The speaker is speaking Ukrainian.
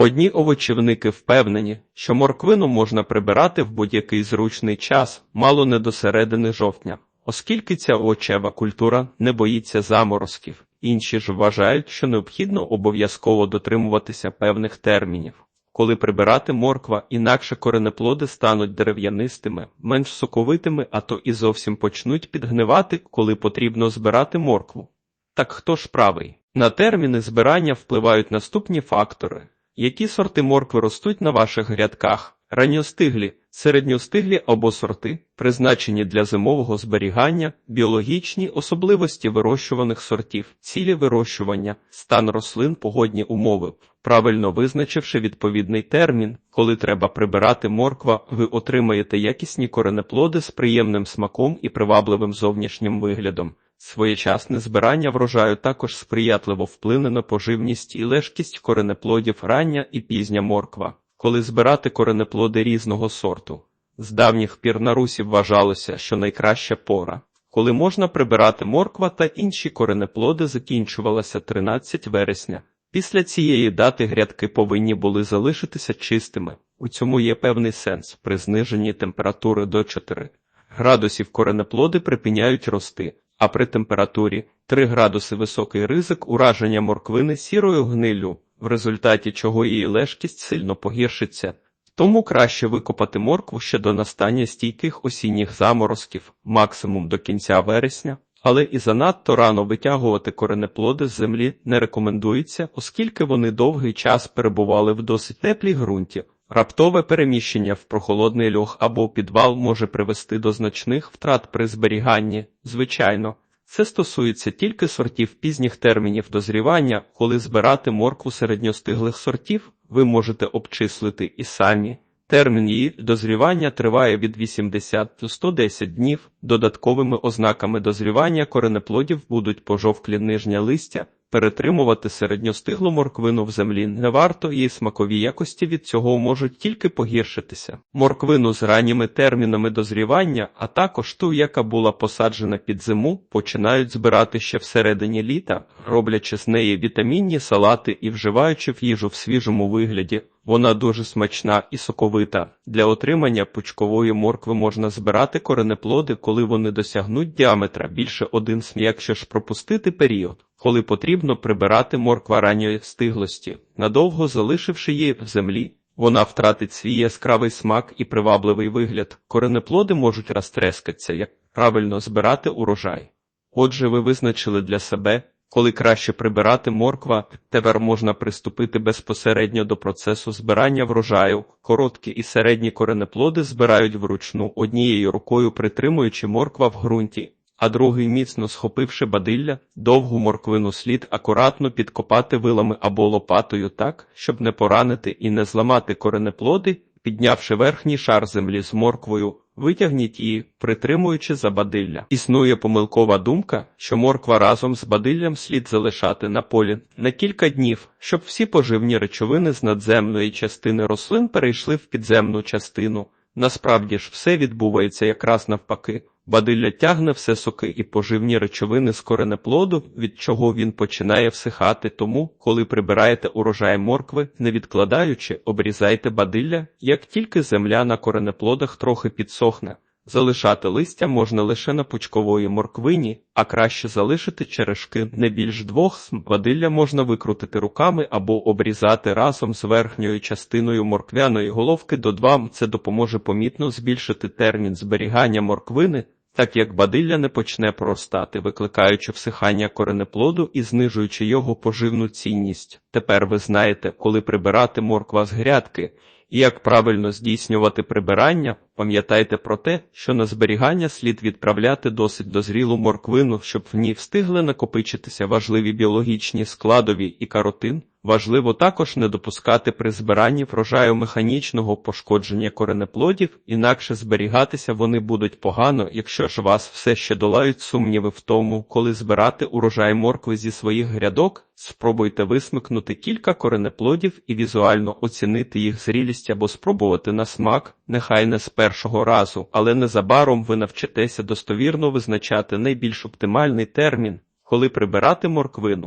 Одні овочівники впевнені, що морквину можна прибирати в будь-який зручний час, мало не до середини жовтня, оскільки ця овочева культура не боїться заморозків. Інші ж вважають, що необхідно обов'язково дотримуватися певних термінів. Коли прибирати морква, інакше коренеплоди стануть дерев'янистими, менш соковитими, а то і зовсім почнуть підгнивати, коли потрібно збирати моркву. Так хто ж правий? На терміни збирання впливають наступні фактори. Які сорти моркви ростуть на ваших грядках? Ранньостиглі, середньостиглі або сорти, призначені для зимового зберігання, біологічні особливості вирощуваних сортів, цілі вирощування, стан рослин, погодні умови. Правильно визначивши відповідний термін, коли треба прибирати морква, ви отримаєте якісні коренеплоди з приємним смаком і привабливим зовнішнім виглядом. Своєчасне збирання врожаю також сприятливо вплине на поживність і лежкість коренеплодів рання і пізня морква. Коли збирати коренеплоди різного сорту. З давніх пір на Русі вважалося, що найкраща пора, коли можна прибирати морква та інші коренеплоди, закінчувалася 13 вересня. Після цієї дати грядки повинні були залишитися чистими. У цьому є певний сенс. При зниженні температури до 4 градусів коренеплоди припиняють рости, а при температурі 3 градуси високий ризик ураження морквини сірою гниллю, в результаті чого її лежкість сильно погіршиться. Тому краще викопати моркву ще до настання стійких осінніх заморозків, максимум до кінця вересня, але і занадто рано витягувати коренеплоди з землі не рекомендується, оскільки вони довгий час перебували в досить теплій ґрунті. Раптове переміщення в прохолодний льох або підвал може привести до значних втрат при зберіганні. Звичайно, це стосується тільки сортів пізніх термінів дозрівання, коли збирати моркву середньостиглих сортів, ви можете обчислити і самі. Термін її дозрівання триває від 80 до 110 днів. Додатковими ознаками дозрівання коренеплодів будуть пожовклі нижня листя. Перетримувати середньостиглу морквину в землі не варто, її смакові якості від цього можуть тільки погіршитися. Морквину з ранніми термінами дозрівання, а також ту, яка була посаджена під зиму, починають збирати ще всередині літа, роблячи з неї вітамінні салати і вживаючи в їжу в свіжому вигляді. Вона дуже смачна і соковита. Для отримання пучкової моркви можна збирати коренеплоди, коли вони досягнуть діаметра більше один см, якщо ж пропустити період, коли потрібно прибирати морква ранньої стиглості, надовго залишивши її в землі. Вона втратить свій яскравий смак і привабливий вигляд. Коренеплоди можуть розтрескатися, як правильно збирати урожай. Отже, ви визначили для себе, коли краще прибирати морква, тепер можна приступити безпосередньо до процесу збирання врожаю. Короткі і середні коренеплоди збирають вручну, однією рукою притримуючи морква в ґрунті, а другий, міцно схопивши бадилля, довгу морквину слід акуратно підкопати вилами або лопатою так, щоб не поранити і не зламати коренеплоди, піднявши верхній шар землі з морквою. Витягніть її, притримуючи за бадилля. Існує помилкова думка, що морква разом з бадиллям слід залишати на полі на кілька днів, щоб всі поживні речовини з надземної частини рослин перейшли в підземну частину. Насправді ж все відбувається якраз навпаки. Бадилля тягне все соки і поживні речовини з коренеплоду, від чого він починає всихати. Тому, коли прибираєте урожай моркви, не відкладаючи, обрізайте бадилля, як тільки земля на коренеплодах трохи підсохне. Залишати листя можна лише на пучкової морквині, а краще залишити черешки не більш двох см. Бадилля можна викрутити руками або обрізати разом з верхньою частиною морквяної головки до 2. Це допоможе помітно збільшити термін зберігання морквини, так як бадилля не почне проростати, викликаючи всихання коренеплоду і знижуючи його поживну цінність. Тепер ви знаєте, коли прибирати морква з грядки. І як правильно здійснювати прибирання, пам'ятайте про те, що на зберігання слід відправляти досить дозрілу морквину, щоб в ній встигли накопичитися важливі біологічні складові і каротин. Важливо також не допускати при збиранні врожаю механічного пошкодження коренеплодів, інакше зберігатися вони будуть погано, якщо ж вас все ще долають сумніви в тому, коли збирати урожай моркви зі своїх грядок, спробуйте висмикнути кілька коренеплодів і візуально оцінити їх зрілість або спробувати на смак, нехай не з першого разу, але незабаром ви навчитеся достовірно визначати найбільш оптимальний термін, коли прибирати морквину.